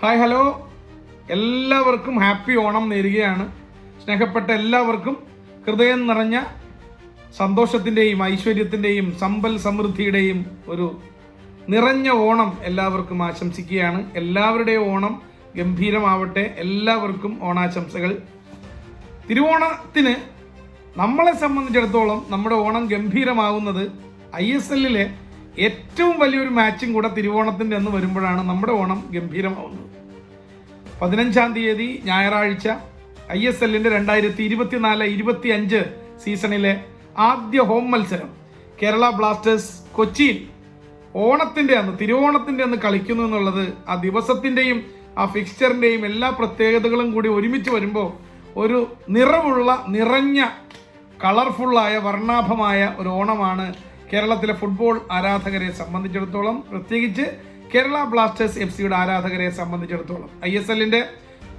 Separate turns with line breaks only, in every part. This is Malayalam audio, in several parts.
ഹായ് ഹലോ എല്ലാവർക്കും ഹാപ്പി ഓണം നേരുകയാണ്. സ്നേഹപ്പെട്ട എല്ലാവർക്കും ഹൃദയം നിറഞ്ഞ സന്തോഷത്തിന്റെയും ഐശ്വര്യത്തിന്റെയും സമ്പൽ സമൃദ്ധിയുടെയും ഒരു നിറഞ്ഞ ഓണം എല്ലാവർക്കും ആശംസിക്കുകയാണ്. എല്ലാവരുടെയും ഓണം ഗംഭീരമാവട്ടെ. എല്ലാവർക്കും ഓണാശംസകൾ. തിരുവോണത്തിന് നമ്മളെ സംബന്ധിച്ചിടത്തോളം നമ്മുടെ ഓണം ഗംഭീരമാവുന്നത് ഐ എസ് എല്ലിലെ ഏറ്റവും വലിയൊരു മാച്ചും കൂടെ തിരുവോണത്തിന്റെ അന്ന് വരുമ്പോഴാണ് നമ്മുടെ ഓണം ഗംഭീരമാവുന്നത്. പതിനഞ്ചാം തീയതി ഞായറാഴ്ച ഐ എസ് എല്ലിന്റെ രണ്ടായിരത്തി ഇരുപത്തിനാല് ഇരുപത്തി അഞ്ച് സീസണിലെ ആദ്യ ഹോം മത്സരം കേരള ബ്ലാസ്റ്റേഴ്സ് കൊച്ചിയിൽ ഓണത്തിന്റെ അന്ന് തിരുവോണത്തിന്റെ അന്ന് കളിക്കുന്നു എന്നുള്ളത് ആ ദിവസത്തിന്റെയും ആ ഫിക്സ്ചറിന്റെയും എല്ലാ പ്രത്യേകതകളും കൂടി ഒരുമിച്ച് വരുമ്പോൾ ഒരു നിറവുള്ള നിറഞ്ഞ കളർഫുള്ളായ വർണാഭമായ ഒരു ഓണമാണ് കേരളത്തിലെ ഫുട്ബോൾ ആരാധകരെ സംബന്ധിച്ചിടത്തോളം പ്രത്യേകിച്ച് കേരള ബ്ലാസ്റ്റേഴ്സ് എഫ് സിയുടെ ആരാധകരെ സംബന്ധിച്ചിടത്തോളം. ഐ എസ് എല്ലിന്റെ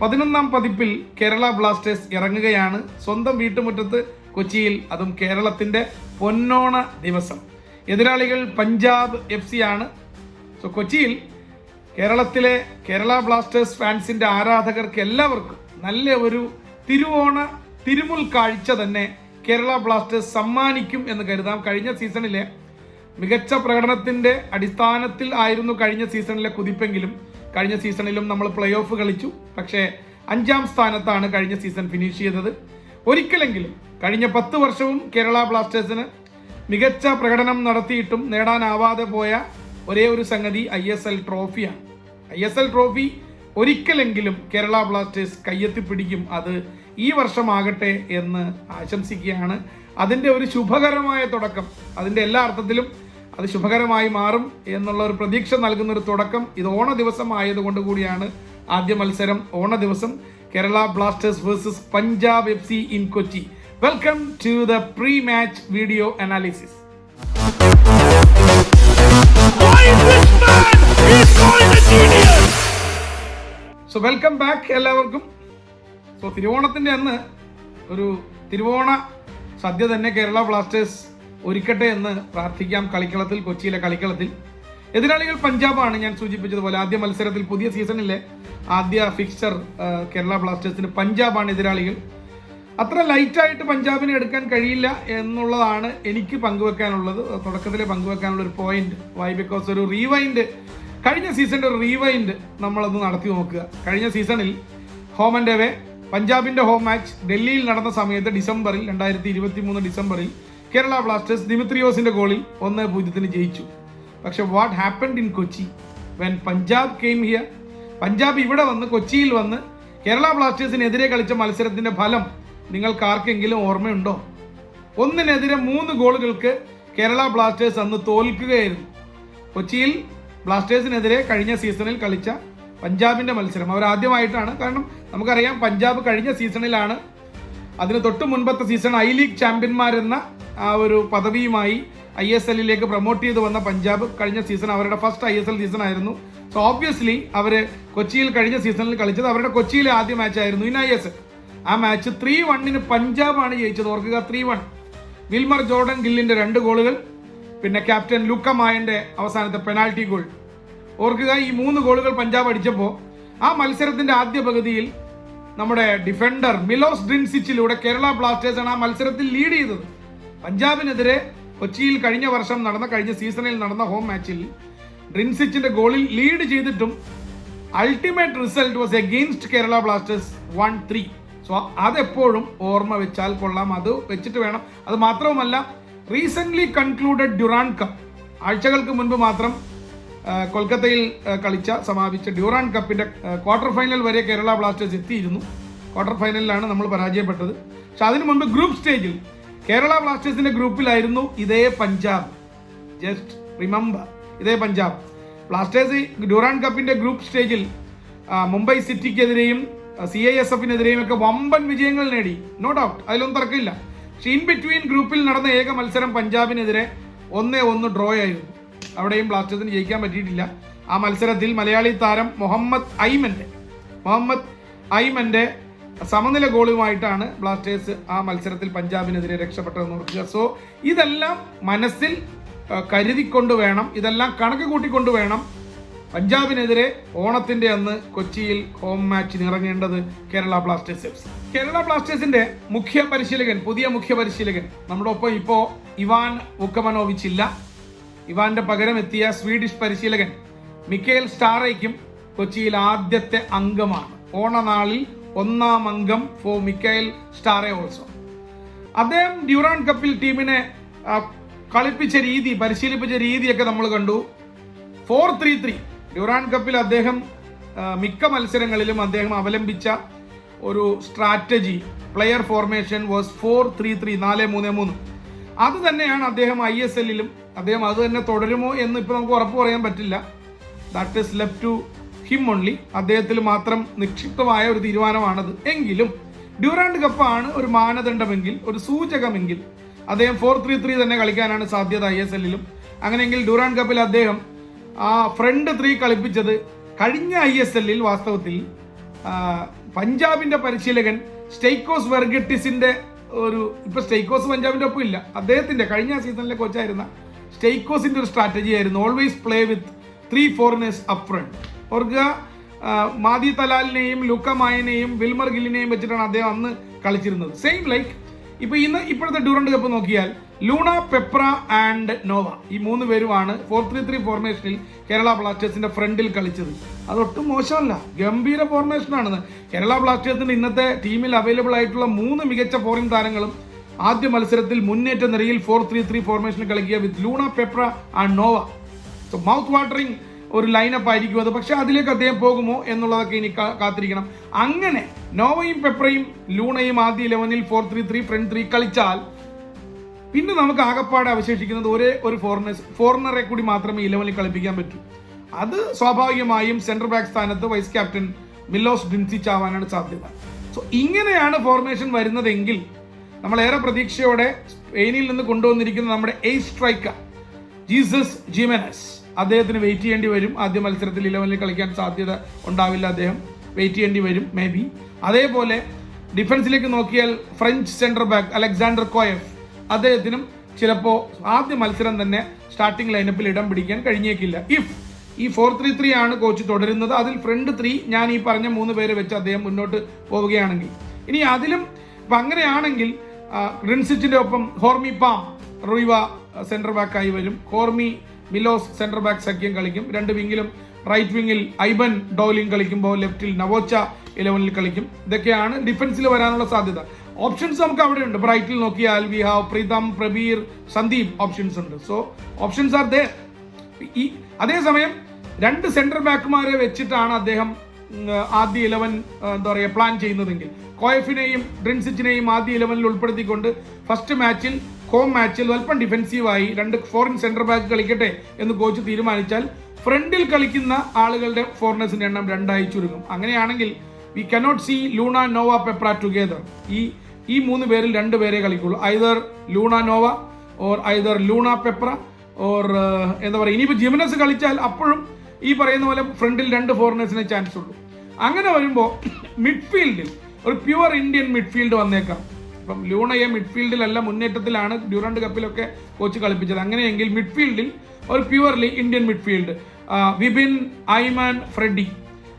പതിനൊന്നാം പതിപ്പിൽ കേരള ബ്ലാസ്റ്റേഴ്സ് ഇറങ്ങുകയാണ്. സ്വന്തം വീട്ടുമുറ്റത്ത് കൊച്ചിയിൽ അതും കേരളത്തിന്റെ പൊന്നോണ ദിവസം. എതിരാളികൾ പഞ്ചാബ് എഫ് സി ആണ്. സോ കൊച്ചിയിൽ കേരളത്തിലെ കേരള ബ്ലാസ്റ്റേഴ്സ് ഫാൻസിന്റെ ആരാധകർക്ക് എല്ലാവർക്കും നല്ല ഒരു തിരുവോണ തിരുമുൽ കാഴ്ച തന്നെ കേരള ബ്ലാസ്റ്റേഴ്സ് സമ്മാനിക്കും എന്ന് കരുതാം. കഴിഞ്ഞ സീസണിലെ മികച്ച പ്രകടനത്തിന്റെ അടിസ്ഥാനത്തിൽ ആയിരുന്നു കഴിഞ്ഞ സീസണിലെ കുതിപ്പെങ്കിലും. കഴിഞ്ഞ സീസണിലും നമ്മൾ പ്ലേ ഓഫ് കളിച്ചു. പക്ഷേ അഞ്ചാം സ്ഥാനത്താണ് കഴിഞ്ഞ സീസൺ ഫിനിഷ് ചെയ്തത്. ഒരിക്കലെങ്കിലും കഴിഞ്ഞ പത്ത് വർഷവും കേരള ബ്ലാസ്റ്റേഴ്സിന് മികച്ച പ്രകടനം നടത്തിയിട്ടും നേടാനാവാതെ പോയ ഒരേ ഒരു സംഗതി ഐ എസ് എൽ ട്രോഫിയാണ്. ഐ എസ് എൽ ട്രോഫി ഒരിക്കലെങ്കിലും കേരള ബ്ലാസ്റ്റേഴ്സ് കയ്യെത്തി പിടിക്കും. അത് ഈ വർഷമാകട്ടെ എന്ന് ആശംസിക്കുകയാണ്. അതിന്റെ ഒരു ശുഭകരമായ തുടക്കം അതിന്റെ എല്ലാ അർത്ഥത്തിലും അത് ശുഭകരമായി മാറും എന്നുള്ള ഒരു പ്രതീക്ഷ നൽകുന്ന ഒരു തുടക്കം ഇത് ഓണ ദിവസം ആയതുകൊണ്ട് കൂടിയാണ് ആദ്യ മത്സരം ഓണ ദിവസം. Kerala Blasters versus Punjab F C in Kochi. Welcome to the pre match video analysis! So welcome back എല്ലാവർക്കും. സോ തിരുവോണത്തിന്റെ അന്ന് ഒരു തിരുവോണ സദ്യ തന്നെ കേരള ബ്ലാസ്റ്റേഴ്സ് ഒരുക്കട്ടെ എന്ന് പ്രാർത്ഥിക്കാം. കളിക്കളത്തിൽ കൊച്ചിയിലെ കളിക്കളത്തിൽ. എതിരാളികൾ പഞ്ചാബാണ്. ഞാൻ സൂചിപ്പിച്ചതുപോലെ ആദ്യ മത്സരത്തിൽ പുതിയ സീസണിലെ ആദ്യ ഫിക്സ്ചർ കേരള ബ്ലാസ്റ്റേഴ്സിന് പഞ്ചാബാണ് എതിരാളികൾ. അത്ര ലൈറ്റായിട്ട് പഞ്ചാബിനെ എടുക്കാൻ കഴിയില്ല എന്നുള്ളതാണ് എനിക്ക് പങ്കുവെക്കാനുള്ളത്. തുടക്കത്തിലെ പങ്കുവെക്കാനുള്ള ഒരു പോയിന്റ് വൈ ബിക്കോസ് ഒരു റീവൈൻഡ് കഴിഞ്ഞ സീസണിന്റെ ഒരു റീവൈൻഡ് നമ്മളൊന്ന് നടത്തി നോക്കുക. കഴിഞ്ഞ സീസണിൽ ഹോം ആൻഡ് അവേ പഞ്ചാബിന്റെ ഹോം മാച്ച് ഡൽഹിയിൽ നടന്ന സമയത്ത് ഡിസംബറിൽ രണ്ടായിരത്തി ഇരുപത്തി മൂന്ന് ഡിസംബറിൽ കേരള ബ്ലാസ്റ്റേഴ്സ് ദിമിത്രിയോസിന്റെ ഗോളിൽ ഒന്ന് പൂജ്യത്തിന് ജയിച്ചു. പക്ഷെ what happened in Kochi? When Punjab came here Punjab ഇവിടെ വന്ന് കൊച്ചിയിൽ വന്ന് കേരള ബ്ലാസ്റ്റേഴ്സിനെതിരെ കളിച്ച മത്സരത്തിന്റെ ഫലം നിങ്ങൾക്ക് ആർക്കെങ്കിലും ഓർമ്മയുണ്ടോ? ഒന്നിനെതിരെ മൂന്ന് ഗോളുകൾക്ക് കേരള ബ്ലാസ്റ്റേഴ്സ് അന്ന് തോൽക്കുകയായിരുന്നു. കൊച്ചിയിൽ ബ്ലാസ്റ്റേഴ്സിനെതിരെ കഴിഞ്ഞ സീസണിൽ കളിച്ച പഞ്ചാബിന്റെ മത്സരം. അവർ ആദ്യമായിട്ടാണ്. കാരണം നമുക്കറിയാം പഞ്ചാബ് കഴിഞ്ഞ സീസണിലാണ്. അതിന് തൊട്ട് മുൻപത്തെ സീസൺ ഐ ലീഗ് ചാമ്പ്യന്മാരെന്ന ആ ഒരു പദവിയുമായി ഐ എസ് എല്ലിലേക്ക് പ്രൊമോട്ട് ചെയ്ത് വന്ന പഞ്ചാബ് കഴിഞ്ഞ സീസൺ അവരുടെ first I S L season ആയിരുന്നു. സോ ഓബ്വിയസ്ലി അവർ കൊച്ചിയിൽ കഴിഞ്ഞ സീസണിൽ കളിച്ചത് അവരുടെ കൊച്ചിയിലെ ആദ്യ മാച്ചായിരുന്നു ഇൻ ഐ എസ് എൽ. ആ മാച്ച് ത്രീ വണ്ണിന് പഞ്ചാബാണ് ജയിച്ചത്. ഓർക്കുക ത്രീ വൺ വിൽമർ ജോർഡൻ ഗില്ലിന്റെ രണ്ട് ഗോളുകൾ. പിന്നെ ക്യാപ്റ്റൻ ലൂക്ക മായന്റെ അവസാനത്തെ പെനാൽറ്റി ഗോൾ ഓർക്കുക ഈ മൂന്ന് ഗോളുകൾ പഞ്ചാബ് അടിച്ചപ്പോൾ ആ മത്സരത്തിന്റെ ആദ്യ പകുതിയിൽ നമ്മുടെ ഡിഫൻഡർ മിലോസ് ഡ്രിൻസിച്ചിലൂടെ കേരള ബ്ലാസ്റ്റേഴ്സാണ് ആ മത്സരത്തിൽ ലീഡ് ചെയ്തത്. പഞ്ചാബിനെതിരെ കൊച്ചിയിൽ കഴിഞ്ഞ വർഷം നടന്ന കഴിഞ്ഞ സീസണിൽ നടന്ന ഹോം മാച്ചിൽ ഡ്രിൻസിച്ചിന്റെ ഗോളിൽ ലീഡ് ചെയ്തിട്ടും ultimate result was against Kerala Blasters one three so അതെപ്പോഴും ഓർമ്മ വെച്ചാൽ കൊള്ളാം. അത് വെച്ചിട്ട് വേണം. അത് മാത്രവുമല്ല റീസെന്റ് കൺക്ലൂഡഡ് ഡ്യൂറാൻ കപ്പ് ആഴ്ചകൾക്ക് മുൻപ് മാത്രം കൊൽക്കത്തയിൽ കളിച്ച സമാപിച്ച ഡ്യൂറാൻ കപ്പിന്റെ ക്വാർട്ടർ ഫൈനൽ വരെ കേരള ബ്ലാസ്റ്റേഴ്സ് എത്തിയിരുന്നു. ക്വാർട്ടർ ഫൈനലിലാണ് നമ്മൾ പരാജയപ്പെട്ടത്. പക്ഷെ അതിനു മുൻപ് ഗ്രൂപ്പ് സ്റ്റേജിൽ കേരള ബ്ലാസ്റ്റേഴ്സിന്റെ ഗ്രൂപ്പിലായിരുന്നു ഇതേ പഞ്ചാബ്. ജസ്റ്റ് റിമംബർ ഇതേ പഞ്ചാബ്. ബ്ലാസ്റ്റേഴ്സ് ഡ്യൂറാൻ കപ്പിന്റെ ഗ്രൂപ്പ് സ്റ്റേജിൽ മുംബൈ സിറ്റിക്കെതിരെയും സി ഐ എസ് എഫിനെതിരെയും ഒക്കെ വമ്പൻ വിജയങ്ങൾ നേടി. നോ ഡൗട്ട് അതിലൊന്നും തർക്കമില്ല. പക്ഷെ ഇൻ ബിറ്റ്വീൻ ഗ്രൂപ്പിൽ നടന്ന ഏക മത്സരം പഞ്ചാബിനെതിരെ ഒന്നേ ഒന്ന് ഡ്രോ ആയിരുന്നു. അവിടെയും ബ്ലാസ്റ്റേഴ്സിന് ജയിക്കാൻ പറ്റിയിട്ടില്ല. ആ മത്സരത്തിൽ മലയാളി താരം മുഹമ്മദ് ഐമന്റെ മുഹമ്മദ് ഐമന്റെ സമനില ഗോളുമായിട്ടാണ് ബ്ലാസ്റ്റേഴ്സ് ആ മത്സരത്തിൽ പഞ്ചാബിനെതിരെ രക്ഷപ്പെട്ടതെന്ന് ഓർക്കുക. സോ ഇതെല്ലാം മനസ്സിൽ കരുതിക്കൊണ്ട് വേണം ഇതെല്ലാം കണക്ക് കൂട്ടിക്കൊണ്ട് വേണം പഞ്ചാബിനെതിരെ ഓണത്തിന്റെ അന്ന് കൊച്ചിയിൽ ഹോം മാച്ചിന് ഇറങ്ങേണ്ടത് കേരള ബ്ലാസ്റ്റേഴ്സ് കേരള ബ്ലാസ്റ്റേഴ്സിന്റെ മുഖ്യ പരിശീലകൻ പുതിയ മുഖ്യ പരിശീലകൻ നമ്മുടെ ഒപ്പം ഇപ്പോ ഇവാൻ വുക്കമനോവിച്ച് ഇല്ല ഇവാന്റെ പകരം എത്തിയ സ്വീഡിഷ് പരിശീലകൻ മിക്കേൽ സ്റ്റാറയ്ക്കും കൊച്ചിയിൽ ആദ്യത്തെ അംഗമാണ്. ഓണനാളിൽ ഒന്നാം അംഗം ഫോർ മിക്കേൽ സ്റ്റാറെ ഓൾസോ. അദ്ദേഹം ഡ്യൂറാൻ കപ്പിൽ ടീമിനെ കളിപ്പിച്ച രീതി പരിശീലിപ്പിച്ച രീതിയൊക്കെ നമ്മൾ കണ്ടു. ഫോർ ത്രീ ത്രീ ഡ്യൂറാൻ കപ്പിൽ അദ്ദേഹം മിക്ക മത്സരങ്ങളിലും അദ്ദേഹം അവലംബിച്ച ഒരു strategy player formation was four three three നാല് മൂന്ന് മൂന്ന്. അത് തന്നെയാണ് അദ്ദേഹം ഐ എസ് എല്ലിലും അദ്ദേഹം അത് തന്നെ തുടരുമോ എന്ന് ഇപ്പോൾ നമുക്ക് ഉറപ്പ് പറയാൻ പറ്റില്ല. That is left to him only അദ്ദേഹത്തിൽ മാത്രം നിക്ഷിപ്തമായ ഒരു തീരുമാനമാണത്. എങ്കിലും ഡ്യൂറാൻഡ് കപ്പാണ് ഒരു മാനദണ്ഡമെങ്കിൽ ഒരു സൂചകമെങ്കിൽ അദ്ദേഹം ഫോർ ത്രീ ത്രീ തന്നെ കളിക്കാനാണ് സാധ്യത ഐ എസ് എല്ലിലും. അങ്ങനെയെങ്കിൽ ഡ്യൂറാൻഡ് കപ്പിൽ അദ്ദേഹം ആ ഫ്രണ്ട് ത്രീ കളിപ്പിച്ചത് കഴിഞ്ഞ ഐ എസ് എല്ലിൽ വാസ്തവത്തിൽ പഞ്ചാബിന്റെ പരിശീലകൻ സ്റ്റെയ്ക്കോസ് വെർഗറ്റിസിന്റെ ഒരു ഇപ്പൊ സ്റ്റേക്കോസ് പഞ്ചാബിന്റെ ഒപ്പം ഇല്ല. അദ്ദേഹത്തിന്റെ കഴിഞ്ഞ സീസണിലെ കോച്ചായിരുന്ന സ്റ്റേക്കോസിന്റെ ഒരു സ്ട്രാറ്റജി ആയിരുന്നു. Always play with three foreigners up front ഓർക്കുക മാദി തലാലിനെയും ലുക്ക മായനെയും വിൽമർ ഗില്ലിനെയും വെച്ചിട്ടാണ് അദ്ദേഹം അന്ന് കളിച്ചിരുന്നത്. സെയിം ലൈക്ക് ഇപ്പൊ ഇന്ന് ഇപ്പോഴത്തെ ഡ്യൂറൻഡ് കപ്പ് നോക്കിയാൽ ലൂണ പെപ്ര ആൻഡ് നോവ ഈ മൂന്ന് പേരുമാണ് ഫോർ ത്രീ ത്രീ ഫോർമേഷനിൽ കേരള ബ്ലാസ്റ്റേഴ്സിന്റെ ഫ്രണ്ടിൽ കളിച്ചത്. അതൊട്ടും മോശമല്ല. ഗംഭീര ഫോർമേഷനാണ് കേരള ബ്ലാസ്റ്റേഴ്സിന്റെ ഇന്നത്തെ ടീമിൽ അവൈലബിൾ ആയിട്ടുള്ള മൂന്ന് മികച്ച ഫോറിൻ താരങ്ങളും ആദ്യ മത്സരത്തിൽ മുന്നേറ്റ നിരയിൽ ഫോർ ത്രീ ത്രീ ഫോർമേഷനിൽ കളിക്കുക with Luna Peprah and Noah so mouth watering ഒരു ലൈനപ്പ് ആയിരിക്കും അത്. പക്ഷെ അതിലേക്ക് അദ്ദേഹം പോകുമോ എന്നുള്ളതൊക്കെ ഇനി കാത്തിരിക്കണം. അങ്ങനെ നോവയും പെപ്രയും ലൂണയും ആദ്യ ഇലവനിൽ four three three front three കളിച്ചാൽ പിന്നെ നമുക്ക് ആകപ്പാടെ അവശേഷിക്കുന്നത് ഒരേ ഒരു ഫോറിനേഴ്സ് ഫോറിനറെ കൂടി മാത്രമേ ഇലവനിൽ കളിപ്പിക്കാൻ പറ്റൂ. അത് സ്വാഭാവികമായും സെൻട്രൽ ബാക്ക് സ്ഥാനത്ത് വൈസ് ക്യാപ്റ്റൻ മില്ലോസ് ഡിൻസിച്ച് ആവാനാണ് സാധ്യത. സോ ഇങ്ങനെയാണ് ഫോർമേഷൻ വരുന്നതെങ്കിൽ നമ്മൾ ഏറെ പ്രതീക്ഷയോടെ സ്പെയിനിൽ നിന്ന് കൊണ്ടുവന്നിരിക്കുന്ന നമ്മുടെ എയ് സ്ട്രൈക്കർ ജീസസ് ജിമെനസ്. അദ്ദേഹത്തിന് വെയിറ്റ് ചെയ്യേണ്ടി വരും. ആദ്യ മത്സരത്തിൽ ഇലവനിൽ കളിക്കാൻ സാധ്യത ഉണ്ടാവില്ല അദ്ദേഹം. വെയിറ്റ് ചെയ്യേണ്ടി വരും മേ ബി അതേപോലെ ഡിഫൻസിലേക്ക് നോക്കിയാൽ French central back Alexandre Coeff അദ്ദേഹത്തിനും ചിലപ്പോൾ ആദ്യ മത്സരം തന്നെ സ്റ്റാർട്ടിംഗ് ലൈനപ്പിൽ ഇടം പിടിക്കാൻ കഴിഞ്ഞേക്കില്ല. ഇഫ് ഈ ഫോർ ത്രീ ത്രീ ആണ് കോച്ച് തുടരുന്നത്. അതിൽ ഫ്രണ്ട് ത്രീ ഞാൻ ഈ പറഞ്ഞ മൂന്ന് പേര് വെച്ച് അദ്ദേഹം മുന്നോട്ട് പോവുകയാണെങ്കിൽ. ഇനി അതിലും ഇപ്പം അങ്ങനെയാണെങ്കിൽ റിൻസിറ്റിന്റെ ഒപ്പം ഹോർമി പാം റൂയിവ സെന്റർ ബാക്കായി വരും. ഹോർമി മിലോസ് സെന്റർ ബാക്ക് സഖ്യം കളിക്കും. രണ്ട് വിങ്ങിലും റൈറ്റ് വിങ്ങിൽ ഐബൻ ഡോലിംഗ് കളിക്കുമ്പോൾ ലെഫ്റ്റിൽ നവോച്ച ഇലവനിൽ കളിക്കും. ഇതൊക്കെയാണ് ഡിഫൻസിൽ വരാനുള്ള സാധ്യത. ഓപ്ഷൻസ് നമുക്ക് അവിടെ ഉണ്ട്. ബ്രൈറ്റിൽ നോക്കിയാൽ we have Pritam Prabir Sandeep options ഉണ്ട്. സോ ഓപ്ഷൻസ് ആർ ദേ ഈ അതേസമയം രണ്ട് സെൻട്രൽ ബാക്കുമാരെ വെച്ചിട്ടാണ് അദ്ദേഹം ആദ്യ ഇലവൻ എന്താ പറയുക പ്ലാൻ ചെയ്യുന്നതെങ്കിൽ. കോയഫിനെയും ഡ്രിൻസിച്ചിനെയും ആദ്യ ഇലവനിൽ ഉൾപ്പെടുത്തിക്കൊണ്ട് ഫസ്റ്റ് മാച്ചിൽ ഹോം മാച്ചിൽ അല്പം ഡിഫെൻസീവായി രണ്ട് ഫോറിൻ സെൻട്രൽ ബാക്ക് കളിക്കട്ടെ എന്ന് കോച്ച് തീരുമാനിച്ചാൽ ഫ്രണ്ടിൽ കളിക്കുന്ന ആളുകളുടെ ഫോറിനേഴ്സിന്റെ എണ്ണം രണ്ടായി ചുരുങ്ങും. അങ്ങനെയാണെങ്കിൽ we cannot see Luna Noah Peprah together ഈ ഈ മൂന്ന് പേരിൽ രണ്ട് പേരെ കളിക്കുള്ളൂ. Either Luna Noah or either Luna Peprah or എന്താ പറയുക ഇനിയിപ്പോൾ ജിമിനസ് കളിച്ചാൽ അപ്പോഴും ഈ പറയുന്ന പോലെ ഫ്രണ്ടിൽ രണ്ട് ഫോറിനേഴ്സിനെ ചാൻസ് ഉള്ളൂ. അങ്ങനെ വരുമ്പോൾ മിഡ്ഫീൽഡിൽ ഒരു പ്യുവർ ഇന്ത്യൻ മിഡ്ഫീൽഡ് വന്നേക്കാം. ഇപ്പം ലൂണയെ മിഡ്ഫീൽഡിലല്ല മുന്നേറ്റത്തിലാണ് ഡ്യൂറന്റ് കപ്പിലൊക്കെ കോച്ച് കളിപ്പിച്ചത്. അങ്ങനെയെങ്കിൽ മിഡ്ഫീൽഡിൽ ഒരു purely Indian midfield Vibin Aiman Freddy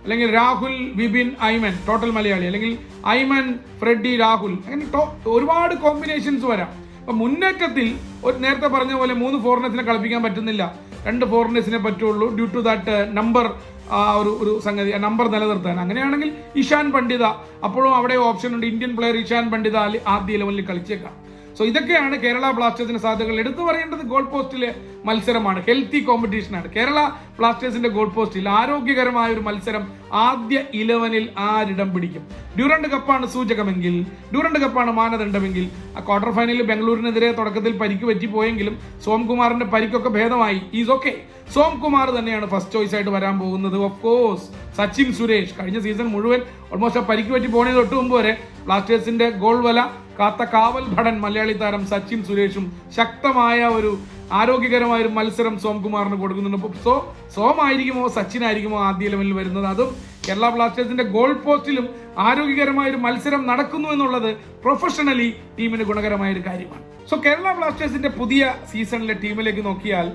അല്ലെങ്കിൽ രാഹുൽ വിപിൻ ഐമൻ ടോട്ടൽ മലയാളി. അല്ലെങ്കിൽ ഐമൻ ഫ്രെഡി രാഹുൽ. അങ്ങനെ ഒരുപാട് കോമ്പിനേഷൻസ് വരാം. അപ്പൊ മുന്നേറ്റത്തിൽ ഒരു നേരത്തെ പറഞ്ഞ പോലെ മൂന്ന് ഫോറിനേഴ്സിനെ കളിപ്പിക്കാൻ പറ്റുന്നില്ല. രണ്ട് ഫോറിനേഴ്സിനെ പറ്റുള്ളൂ ഡ്യൂ ടു ദാറ്റ് നമ്പർ ആ ഒരു ഒരു സംഗതി നമ്പർ നിലനിർത്താൻ. അങ്ങനെയാണെങ്കിൽ ഇഷാൻ പണ്ഡിത അപ്പോഴും അവിടെ ഓപ്ഷൻ ഉണ്ട്. ഇന്ത്യൻ പ്ലെയർ ഇഷാൻ പണ്ഡിത ആദ്യ ലെവലിൽ കളിച്ചേക്കാം. സോ ഇതൊക്കെയാണ് കേരള ബ്ലാസ്റ്റേഴ്സിന്റെ സാധ്യതകൾ. എടുത്തു പറയേണ്ടത് ഗോൾ പോസ്റ്റിലെ മത്സരമാണ്. ഹെൽത്തി കോമ്പറ്റീഷനാണ് കേരള ബ്ലാസ്റ്റേഴ്സിന്റെ ഗോൾ പോസ്റ്റിൽ ആരോഗ്യകരമായ ഒരു മത്സരം ആദ്യ ഇലവനിൽ ആരിടം പിടിക്കും? ഡ്യൂറൻഡ് കപ്പാണ് സൂചകമെങ്കിൽ ഡ്യൂറൻഡ് കപ്പാണ് മാനദണ്ഡമെങ്കിൽ ആ ക്വാർട്ടർ ഫൈനലിൽ ബംഗളൂരിനെതിരെ തുടക്കത്തിൽ പരിക്ക് പറ്റിപ്പോയെങ്കിലും സോംകുമാറിന്റെ പരിക്കൊക്കെ ഭേദമായി. ഈസ് ഓക്കെ സോംകുമാർ തന്നെയാണ് ഫസ്റ്റ് ചോയ്സ് ആയിട്ട് വരാൻ പോകുന്നത്. ഓഫ് കോഴ്സ് സച്ചിൻ സുരേഷ് കഴിഞ്ഞ സീസൺ മുഴുവൻ ഓൾമോസ്റ്റ് ആ പരിക്ക് പറ്റി പോണേ തൊട്ട് മുമ്പ് വരെ ബ്ലാസ്റ്റേഴ്സിന്റെ ഗോൾ വല കാത്ത കാവൽ ഭടൻ മലയാളി താരം സച്ചിൻ സുരേഷും ശക്തമായ ഒരു ആരോഗ്യകരമായ ഒരു മത്സരം സോംകുമാറിന് കൊടുക്കുന്നുണ്ട്. അപ്പോൾ സോ സോമായിരിക്കുമോ സച്ചിൻ ആയിരിക്കുമോ ആദ്യ ലെവലിൽ വരുന്നത്? അതും കേരള ബ്ലാസ്റ്റേഴ്സിന്റെ ഗോൾ പോസ്റ്റിലും ആരോഗ്യകരമായ ഒരു മത്സരം നടക്കുന്നു എന്നുള്ളത് പ്രൊഫഷണലി ടീമിന് ഗുണകരമായ ഒരു കാര്യമാണ്. സോ കേരള ബ്ലാസ്റ്റേഴ്സിന്റെ പുതിയ സീസണിലെ ടീമിലേക്ക് നോക്കിയാൽ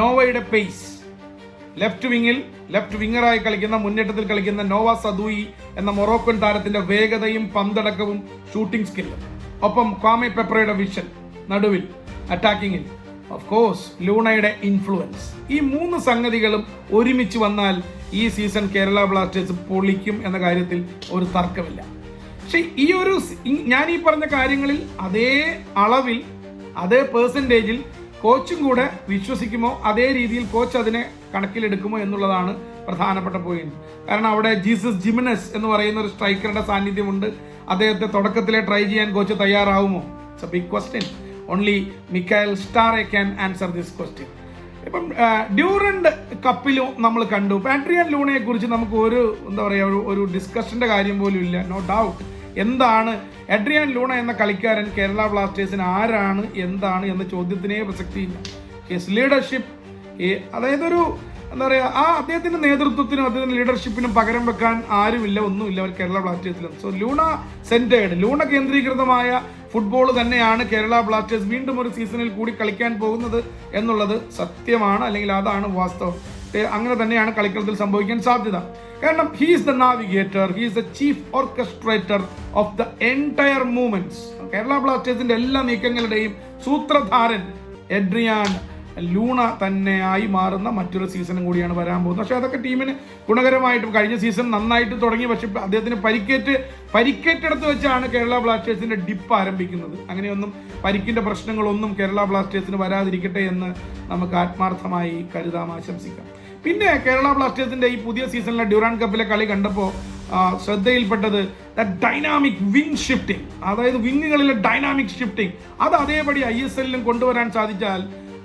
നോവയുടെ പേസ് ലെഫ്റ്റ് വിങ്ങിൽ ലെഫ്റ്റ് വിങ്ങറായി കളിക്കുന്ന മുന്നേറ്റത്തിൽ കളിക്കുന്ന നോവ സദൂയി എന്ന മൊറോക്കൻ താരത്തിന്റെ വേഗതയും പന്തടക്കവും ഷൂട്ടിംഗ് സ്കില്ലും ഒപ്പം ക്വാമെ പെപ്രയുടെ വിഷൻ നടുവിൽ അറ്റാക്കിങ്ങിൽ ഓഫ് കോഴ്സ് ലൂണയുടെ ഇൻഫ്ലുവൻസ് ഈ മൂന്ന് സംഗതികളും ഒരുമിച്ച് വന്നാൽ ഈ സീസൺ കേരള ബ്ലാസ്റ്റേഴ്സ് പൊളിക്കും എന്ന കാര്യത്തിൽ ഒരു തർക്കമില്ല. പക്ഷെ ഈ ഒരു ഞാൻ ഈ പറഞ്ഞ കാര്യങ്ങളിൽ അതേ അളവിൽ അതേ പേഴ്സന്റേജിൽ കോച്ചും കൂടെ വിശ്വസിക്കുമോ? അതേ രീതിയിൽ കോച്ച് അതിനെ കണക്കിലെടുക്കുമോ എന്നുള്ളതാണ് പ്രധാനപ്പെട്ട പോയിന്റ് കാരണം അവിടെ ജീസസ് ജിമിനസ് എന്ന് പറയുന്ന ഒരു സ്ട്രൈക്കറുടെ സാന്നിധ്യമുണ്ട്. അദ്ദേഹത്തെ തുടക്കത്തിലെ ട്രൈ ചെയ്യാൻ coach തയ്യാറാവുമോ? It's a big question only Mikael Stahre can answer this question ഇപ്പം ഡ്യൂറൻഡ് കപ്പിലും നമ്മൾ കണ്ടു. പാട്രിയൻ ലൂണയെ കുറിച്ച് നമുക്ക് ഒരു എന്താ പറയുക ഒരു ഡിസ്കഷന്റെ കാര്യം പോലും ഇല്ല. നോ ഡൗട്ട് എന്താണ് എഡ്രിയാൻ ലൂണ എന്ന കളിക്കാരൻ കേരള ബ്ലാസ്റ്റേഴ്സിന് ആരാണ് എന്താണ് എന്ന ചോദ്യത്തിനേ പ്രസക്തിയില്ല. ഹിസ് ലീഡർഷിപ്പ് അതായത് ഒരു എന്താ പറയുക ആ അദ്ദേഹത്തിന്റെ നേതൃത്വത്തിനും അദ്ദേഹത്തിന്റെ ലീഡർഷിപ്പിനും പകരം വെക്കാൻ ആരുമില്ല ഒന്നുമില്ല അവർ കേരള ബ്ലാസ്റ്റേഴ്സിലും. സോ ലൂണ സെന്റേഡ് ലൂണ കേന്ദ്രീകൃതമായ ഫുട്ബോൾ തന്നെയാണ് കേരള ബ്ലാസ്റ്റേഴ്സ് വീണ്ടും ഒരു സീസണിൽ കൂടി കളിക്കാൻ പോകുന്നത് എന്നുള്ളത് സത്യമാണ് അല്ലെങ്കിൽ അതാണ് വാസ്തവം. അങ്ങനെ തന്നെയാണ് കളിക്കളത്തിൽ സംഭവിക്കാൻ സാധ്യത. കാരണം he's the navigator he's the chief orchestrator of the entire movements Kerala ബ്ലാസ്റ്റേഴ്സിന്റെ എല്ലാ നീക്കങ്ങളുടെയും സൂത്രധാരൻ എഡ്രിയാൻ ലൂണ തന്നെയായി മാറുന്ന മറ്റൊരു സീസണും കൂടിയാണ് വരാൻ പോകുന്നത്. പക്ഷേ അതൊക്കെ ടീമിന് ഗുണകരമായിട്ടും കഴിഞ്ഞ സീസൺ നന്നായിട്ട് തുടങ്ങി. പക്ഷേ അദ്ദേഹത്തിന് പരിക്കേറ്റ് പരിക്കേറ്റെടുത്ത് വെച്ചാണ് കേരള ബ്ലാസ്റ്റേഴ്സിന്റെ ഡിപ്പ് ആരംഭിക്കുന്നത്. അങ്ങനെയൊന്നും പരിക്കിന്റെ പ്രശ്നങ്ങളൊന്നും കേരള ബ്ലാസ്റ്റേഴ്സിന് വരാതിരിക്കട്ടെ എന്ന് നമുക്ക് ആത്മാർത്ഥമായി കരുതാം ആശംസിക്കാം. പിന്നെ കേരള ബ്ലാസ്റ്റേഴ്സിന്റെ ഈ പുതിയ സീസണിലെ ഡ്യൂറാൻ കപ്പിലെ കളി കണ്ടപ്പോൾ ശ്രദ്ധയിൽപ്പെട്ടത് ദ ഡൈനാമിക് വിങ് ഷിഫ്റ്റിംഗ് അതായത് വിങ്ങുകളിലെ ഡൈനാമിക് ഷിഫ്റ്റിംഗ് അത് അതേപടി ഐ എസ് എല്ലിലും കൊണ്ടുവരാൻ സാധിച്ചാൽ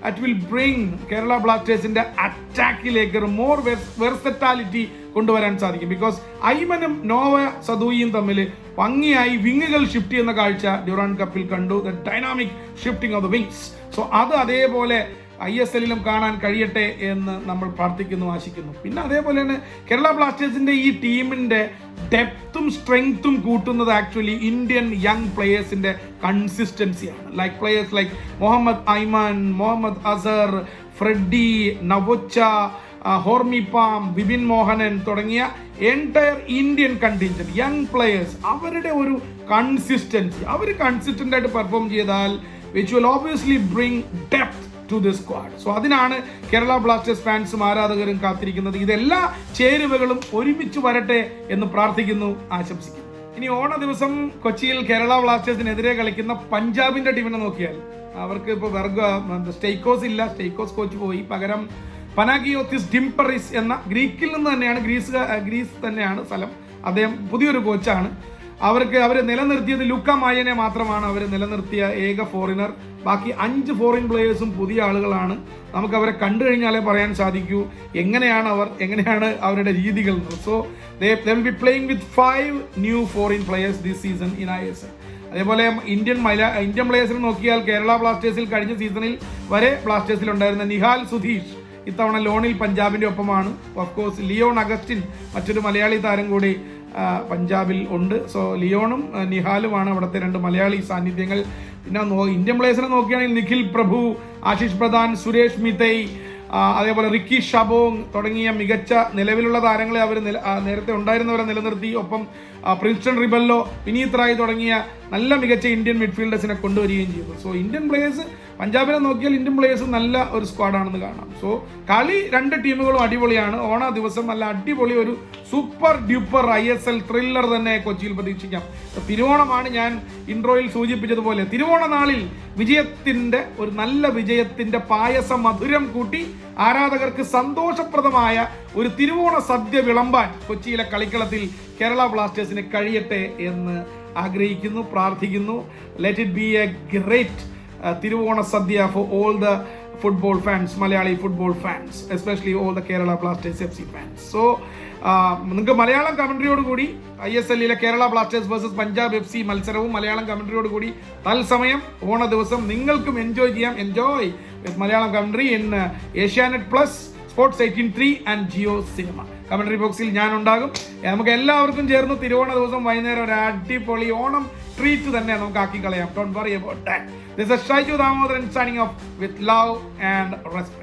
അറ്റ് വിൽ ബ്രിങ് കേരള ബ്ലാസ്റ്റേഴ്സിന്റെ അറ്റാക്കിലേക്ക് മോർ വെർസറ്റാലിറ്റി കൊണ്ടുവരാൻ സാധിക്കും. ബിക്കോസ് ഐമനും നോവ സദൂയിയും തമ്മിൽ ഭംഗിയായി വിങ്ങുകൾ ഷിഫ്റ്റ് ചെയ്യുന്ന കാഴ്ച ഡ്യൂറാൻ കപ്പിൽ കണ്ടു. The dynamic shifting of the wings so അത് അതേപോലെ ഐ എസ് എല്ലിലും കാണാൻ കഴിയട്ടെ എന്ന് നമ്മൾ പ്രാർത്ഥിക്കുന്നു ആശിക്കുന്നു. പിന്നെ അതേപോലെ തന്നെ കേരള ബ്ലാസ്റ്റേഴ്സിന്റെ ഈ ടീമിന്റെ ഡെപ്തും സ്ട്രെങ്ത്തും കൂട്ടുന്നത് ആക്ച്വലി ഇന്ത്യൻ യങ് പ്ലേയേഴ്സിന്റെ കൺസിസ്റ്റൻസിയാണ് like players like Muhammad Aiman Muhammad Azhar Freddy Naocha Hormipam Vibin Mohanan തുടങ്ങിയ entire Indian contingent young players അവരുടെ ഒരു കൺസിസ്റ്റൻസി അവർ കൺസിസ്റ്റന്റ് ആയിട്ട് പെർഫോം ചെയ്താൽ which will obviously bring depth to the squad so അതിനാണ് കേരള ബ്ലാസ്റ്റേഴ്സ് ഫാൻസും ആരാധകരും കാത്തിരിക്കുന്നത്. ഇതെല്ലാ ചേരുവകളും ഒരുമിച്ച് വരട്ടെ എന്ന് പ്രാർത്ഥിക്കുന്നു ആശംസിക്കുന്നു. ഇനി ഓണ ദിവസം കൊച്ചിയിൽ കേരള ബ്ലാസ്റ്റേഴ്സിനെതിരെ കളിക്കുന്ന പഞ്ചാബിന്റെ ടീമിനെ നോക്കിയാൽ അവർക്ക് ഇപ്പോൾ വർഗ സ്റ്റേക്കോസ് ഇല്ല. സ്റ്റേക്കോസ് കോച്ച് പോയി. പകരം പനാഗിയോത്തിസ് ഡിംപറിസ് എന്ന ഗ്രീക്കിൽ നിന്ന് തന്നെയാണ് ഗ്രീസ് ഗ്രീസ് തന്നെയാണ് സ്ഥലം. അദ്ദേഹം പുതിയൊരു കോച്ചാണ് അവർക്ക് അവർ നിലനിർത്തിയത് ലുക്ക മായനെ മാത്രമാണ് അവർ നിലനിർത്തിയ ഏക ഫോറിനർ ബാക്കി അഞ്ച് ഫോറിൻ പ്ലേയേഴ്സും പുതിയ ആളുകളാണ്. നമുക്ക് അവരെ കണ്ടു കഴിഞ്ഞാലേ പറയാൻ സാധിക്കൂ എങ്ങനെയാണ് അവർ എങ്ങനെയാണ് അവരുടെ രീതികൾ. So they will be playing with five new foreign players this season in I S അതേപോലെ ഇന്ത്യൻ മല ഇന്ത്യൻ പ്ലേയേഴ്സിൽ നോക്കിയാൽ കേരള ബ്ലാസ്റ്റേഴ്സിൽ കഴിഞ്ഞ സീസണിൽ വരെ ബ്ലാസ്റ്റേഴ്സിൽ ഉണ്ടായിരുന്ന നിഹാൽ സുധീഷ് ഇത്തവണ ലോണിൽ പഞ്ചാബിന്റെ ഒപ്പമാണ്. ഓഫ് കോഴ്സ് ലിയോൺ അഗസ്റ്റിൻ മറ്റൊരു മലയാളി താരം കൂടി. പഞ്ചാബിൽ ഉണ്ട്. സോ ലിയോണും നിഹാലുമാണ് അവിടുത്തെ രണ്ട് മലയാളി സാന്നിധ്യങ്ങൾ. പിന്നെ ഇന്ത്യൻ പ്ലേയേഴ്സിനെ നോക്കുകയാണെങ്കിൽ നിഖിൽ പ്രഭു ആശിഷ് പ്രധാൻ സുരേഷ് മിതൈ അതേപോലെ റിക്കി ഷബോങ് തുടങ്ങിയ മികച്ച നിലവിലുള്ള താരങ്ങളെ അവർ നേരത്തെ ഉണ്ടായിരുന്നവരെ നിലനിർത്തി. ഒപ്പം പ്രിൻസ്റ്റൺ റിബല്ലോ വിനീത് റായ് തുടങ്ങിയ നല്ല മികച്ച ഇന്ത്യൻ മിഡ്ഫീൽഡേഴ്സിനെ കൊണ്ടുവരികയും ചെയ്തു. സോ ഇന്ത്യൻ പ്ലേയേഴ്സ് പഞ്ചാബിനെ നോക്കിയാൽ ഇന്ത്യൻ പ്ലേയേഴ്സ് നല്ല ഒരു സ്ക്വാഡാണെന്ന് കാണാം. സോ കളി രണ്ട് ടീമുകളും അടിപൊളിയാണ്. ഓണ ദിവസം നല്ല അടിപൊളി ഒരു super duper I S L thriller തന്നെ കൊച്ചിയിൽ പ്രതീക്ഷിക്കാം. തിരുവോണമാണ് ഞാൻ ഇൻട്രോയിൽ സൂചിപ്പിച്ചതുപോലെ. തിരുവോണ നാളിൽ വിജയത്തിന്റെ ഒരു നല്ല വിജയത്തിന്റെ പായസ മധുരം കൂട്ടി ആരാധകർക്ക് സന്തോഷപ്രദമായ ഒരു തിരുവോണ സദ്യ വിളമ്പാൻ കൊച്ചിയിലെ കളിക്കളത്തിൽ കേരള ബ്ലാസ്റ്റേഴ്സിന് കഴിയട്ടെ എന്ന് ആഗ്രഹിക്കുന്നു പ്രാർത്ഥിക്കുന്നു. Let it be a great Thiruvona sadya for all the football fans Malayali football fans especially all the Kerala Blasters F C fans so നിങ്ങൾക്ക് മലയാളം കമൻട്രിയോട് കൂടി I S എല്ലിലെ Kerala Blasters versus Punjab F C മത്സരവും മലയാളം കമൻട്രിയോട് കൂടി. തത്സമയം ഓണ ദിവസം നിങ്ങൾക്കും എൻജോയ് ചെയ്യാം. Enjoy with Malayalam commentary in Asianet plus sports eighteen three and Jio cinema commentary ബോക്സിൽ ഞാൻ ഉണ്ടാകും നമുക്ക് എല്ലാവർക്കും ചേർന്ന് തിരുവോണ ദിവസം വൈകുന്നേരം ഒരു അടിപൊളി ഓണം ട്രീറ്റ് തന്നെ നമുക്ക് ആക്കി കളയാം. Don't worry about that this a Shaiju Damodaran signing off with love and respect